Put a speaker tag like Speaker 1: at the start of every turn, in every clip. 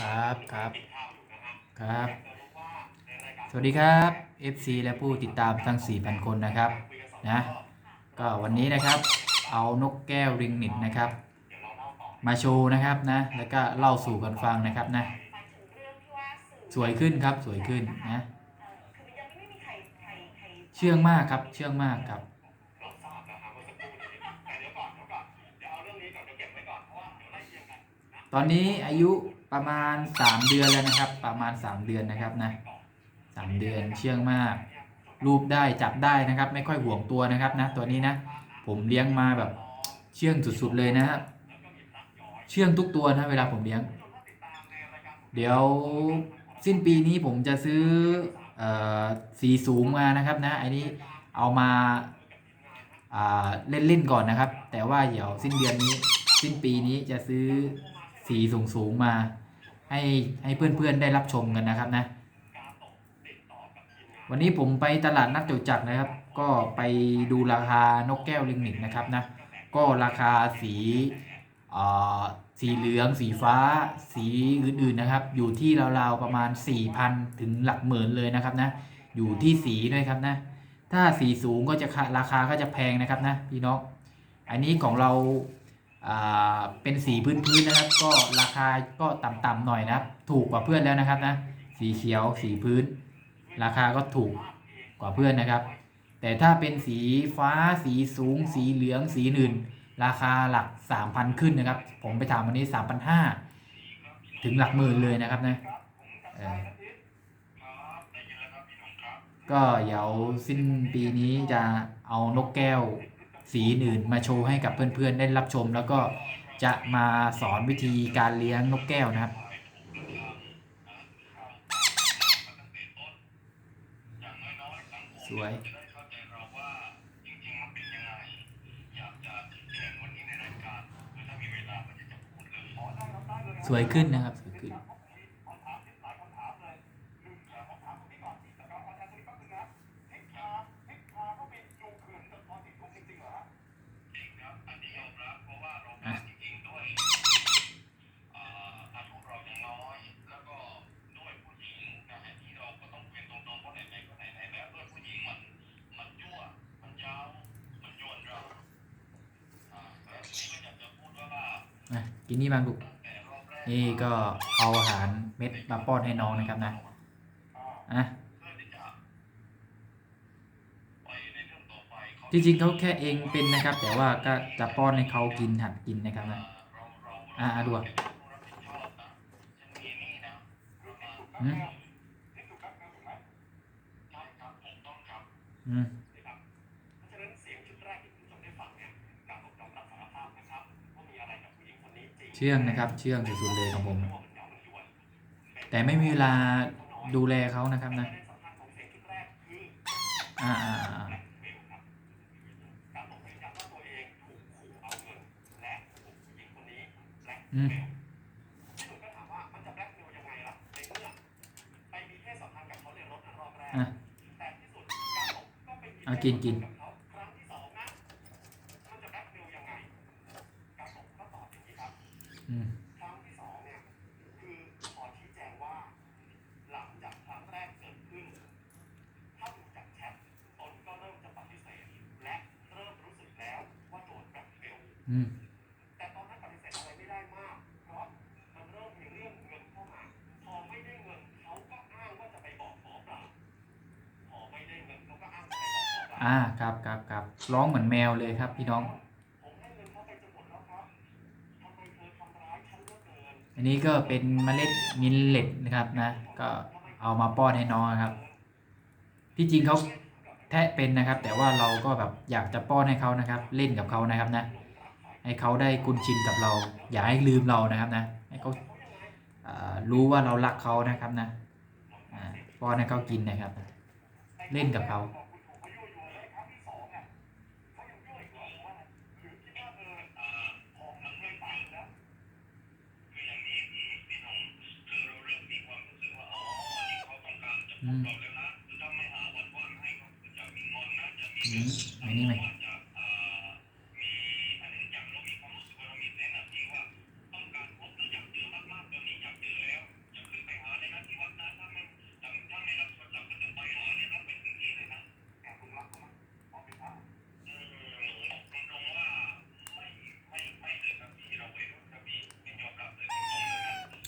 Speaker 1: ครับครับครับ สวัสดีครับ FC และผู้ติดตามทั้ง 4,000 คนนะครับนะก็วันนี้นะครับเอานกแก้วริงนิดนะครับ มาโชว์นะครับนะแล้วก็เล่าสู่กันฟังนะครับนะสวยขึ้นครับสวยขึ้นนะเชื่องมากครับเชื่องมากครับตอนนี้อายุ ประมาณ 3 เดือนแล้วนะครับ ประมาณ 3 เดือนนะครับนะสามเดือนเชื่องมาก รูปได้จับได้นะครับ ไม่ค่อยห่วงตัวนะครับนะตัวนี้นะ ผมเลี้ยงมาแบบเชื่องสุดๆเลยนะครับเชื่องทุกตัวนะเวลาผมเลี้ยง เดี๋ยวสิ้นปีนี้ผมจะซื้อเออสีสูงมานะครับนะอันนี้เอามาอ่าเล่นก่อนนะครับ แต่ว่าเดี๋ยวสิ้นเดือนนี้ สิ้นปีนี้จะซื้อสีสูงสูงๆมา ให้ให้เพื่อนๆได้รับชมกันนะครับนะ วันนี้ผมไปตลาดนัดจตุจักรนะครับ ก็ไปดูราคานกแก้วลิงนิกนะครับนะ ก็ราคาสีอ่าสีเหลือง สีฟ้า สีอื่นๆนะครับ อยู่ที่ราวๆประมาณ 4,000 ถึงหลักหมื่นเลยนะครับนะ อยู่ที่สีด้วยครับนะ ถ้าสีสูงก็จะค่าราคาก็จะแพงนะครับนะพี่น้อง อันนี้ของเราอ่า เป็นสีพื้นๆนะครับ ก็ราคาก็ต่ำๆหน่อยนะครับ ถูกกว่าเพื่อนแล้วนะครับนะสีเขียวสีพื้น ราคาก็ถูกกว่าเพื่อนนะครับ แต่ถ้าเป็นสีฟ้าสีสูง สีเหลืองสีอื่น ราคาหลัก 3,000 ขึ้นนะครับ ผมไปถามวันนี้ 3,500 ถึงหลักหมื่นเลยนะครับนะก็เดี๋ยวสิ้นปีนี้จะเอานกแก้ว สีอื่นมาโชว์ให้กับเพื่อนๆได้รับชม แล้วก็จะมาสอนวิธีการเลี้ยงนกแก้วนะครับสวยสวยขึ้นนะครับ สวยขึ้น อะ อะ กินนี่บางลูกนี่ก็เอาอาหารเม็ดมาป้อนให้น้องนะครับนะอะจริงๆเขาแค่เองเป็นนะครับ แต่ว่าก็จะป้อนให้เขากินหัดกินนะครับนะอะอะดูอืมอืม เชื่องนะครับ เชื่องสุดๆเลยของผม แต่ไม่มีเวลาดูแลเขานะครับนะอ่าอ่าอ่าอืมอะเอากินกินอืม
Speaker 2: ครั้งที่สองเนี่ยคือขอชี้แจงว่า หลังจากครั้งแรกเกิดขึ้น ถ้าดูจากแชทตนก็เริ่มจะปฏิเสธ และเริ่มรู้สึกแล้วว่าโดนแบล็คเมล
Speaker 1: อืม
Speaker 2: แต่ตอนนั้นปฏิเสธอะไรไม่ได้มาก เพราะมันเริ่มมีเรื่องเงินเข้ามา พอไม่ได้เงินเขาก็อ้างว่าจะไปบอกหมอปลาพอไม่ได้เงินเขาก็อ้างจะไปบอกหมอปลา
Speaker 1: อ่าครับครับครับร้องเหมือนแมวเลยครับพี่น้อง
Speaker 2: ผมให้เงินเขาไปจนหมดแล้วครับทำไมเธอทำร้ายฉันเหลือเกิน
Speaker 1: อันนี้ก็เป็นเมล็ดมิลเลตนะครับนะ ก็เอามาป้อนให้น้องนะครับ ที่จริงเขาแทะเป็นนะครับ แต่ว่าเราก็แบบอยากจะป้อนให้เขานะครับ เล่นกับเขานะครับนะ ให้เขาได้คุ้นชินกับเรา อย่าให้ลืมเรานะครับนะให้เขาอ่ารู้ว่าเรารักเขานะครับนะอ่าป้อนให้เขากินนะครับ เล่นกับเขาอืม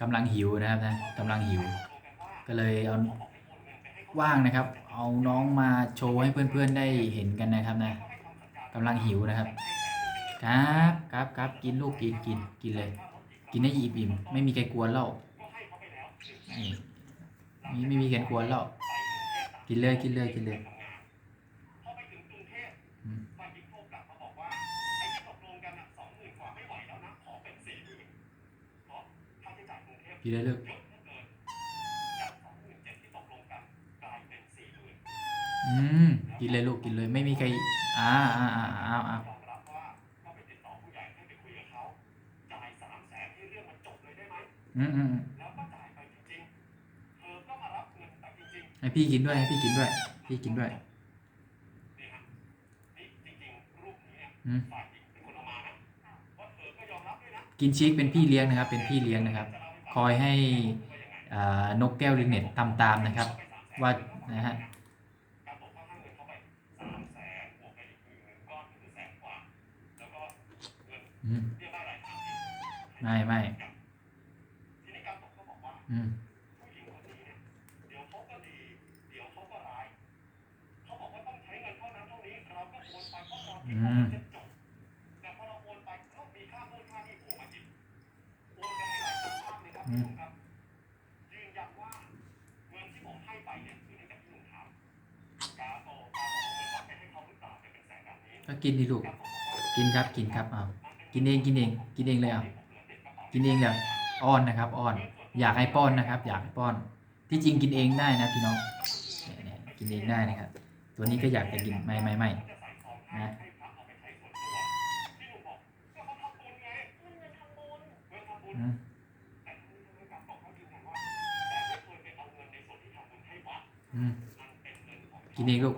Speaker 2: กำ
Speaker 3: ลังหิวนะ
Speaker 2: ครับนะกำลังหิว ก็เลยเอาว่างนะครับ เอาน้องมาโชว์ให้เพื่อนๆได้เห็นกันนะครับนะกำลังหิวนะครับ ครับครับครับกินลูกกินกินกินเลย กินได้อิ่มอิ่มไม่มีใครกวนเล่านี่ไม่มีใครกวนเล่ากินเลยกินเลยกินเลย
Speaker 3: พี่ได้เลือกอืมกินเล
Speaker 2: ยลูก
Speaker 3: กินเลย
Speaker 2: ไม่มีใครอ่าอ่าอ่าอ่าอ่า
Speaker 3: อืมอืมให้
Speaker 2: พี่กินด้วยให้พี่กินด้วย พี่กิ
Speaker 3: นด้วย
Speaker 2: กินชีกเป็นพี่เลี้ยงนะครับ เป็นพี่เลี้ยงนะครับ คอยให้นกแก้วลิเน็ตทำตามนะครับ ว่านะฮะ
Speaker 3: ไม่ไม่อื
Speaker 2: ม
Speaker 3: ก็กินดิลูก กินครับ กินครับเอา
Speaker 2: กินเอง กินเอง กินเองเลยเอากินเองเลยอ้อนนะครับ อ้อน อยากให้ป้อนนะครับ อยากให้ป้อน ที่จริงกินเองได้นะพี่น้อง กินเองได้นะครับ ตัวนี้ก็อยากจะกิน ไม่ไม่ไม่นะ
Speaker 3: กินเอง
Speaker 2: ลูก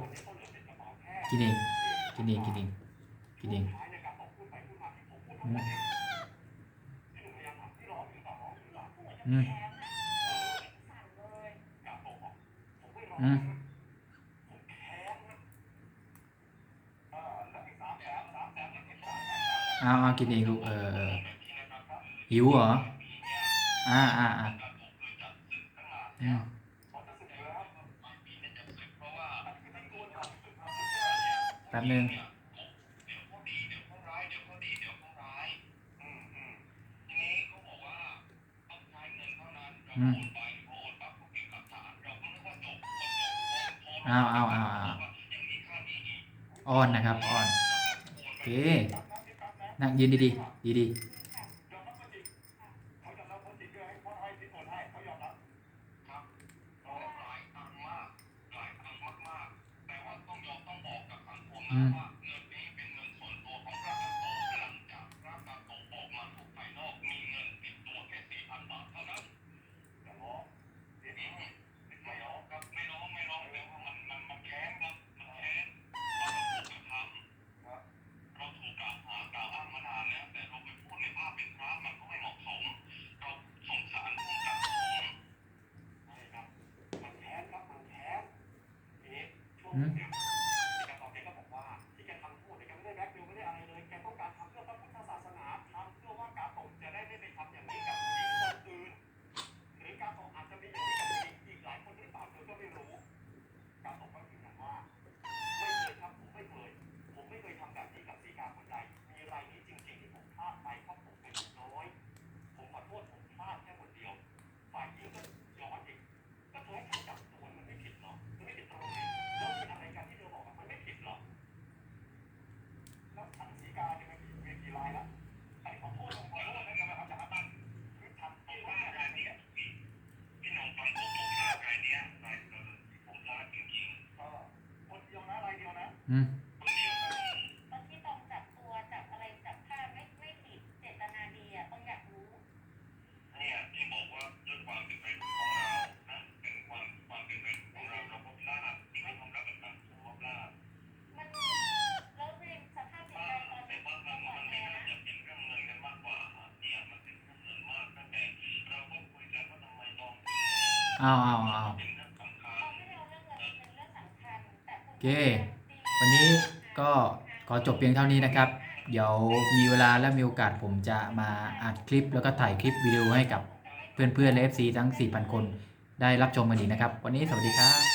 Speaker 3: กิ
Speaker 2: นเอง กินเอง กินเอง กินเอง
Speaker 3: อืมอื
Speaker 2: ม
Speaker 3: อ้าวกินเอ
Speaker 2: งลูกเออหิวเหรอ อ่าอ่าอ่า
Speaker 3: แป๊บ
Speaker 2: นึง
Speaker 3: เอืมเอาเอาเอา
Speaker 2: อ่อ
Speaker 3: น
Speaker 2: นะครับอ่อนโอเคนั่งยืนดีดีดีดี
Speaker 3: Mm. เอาเอาเอาโอเค วันนี้ก็ขอจบ
Speaker 2: เพียงเท่านี้
Speaker 4: นะ
Speaker 1: ครับ เดี๋ยวมีเวลาและมีโอกาสผมจะมาอัดคลิป แล้วก็ถ่ายคลิปวิดีโอให้กับเพื่อนๆและซีทั้ง 4,000 คนได้รับชมกันอีกนะครับ วันนี้สวัสดีครับ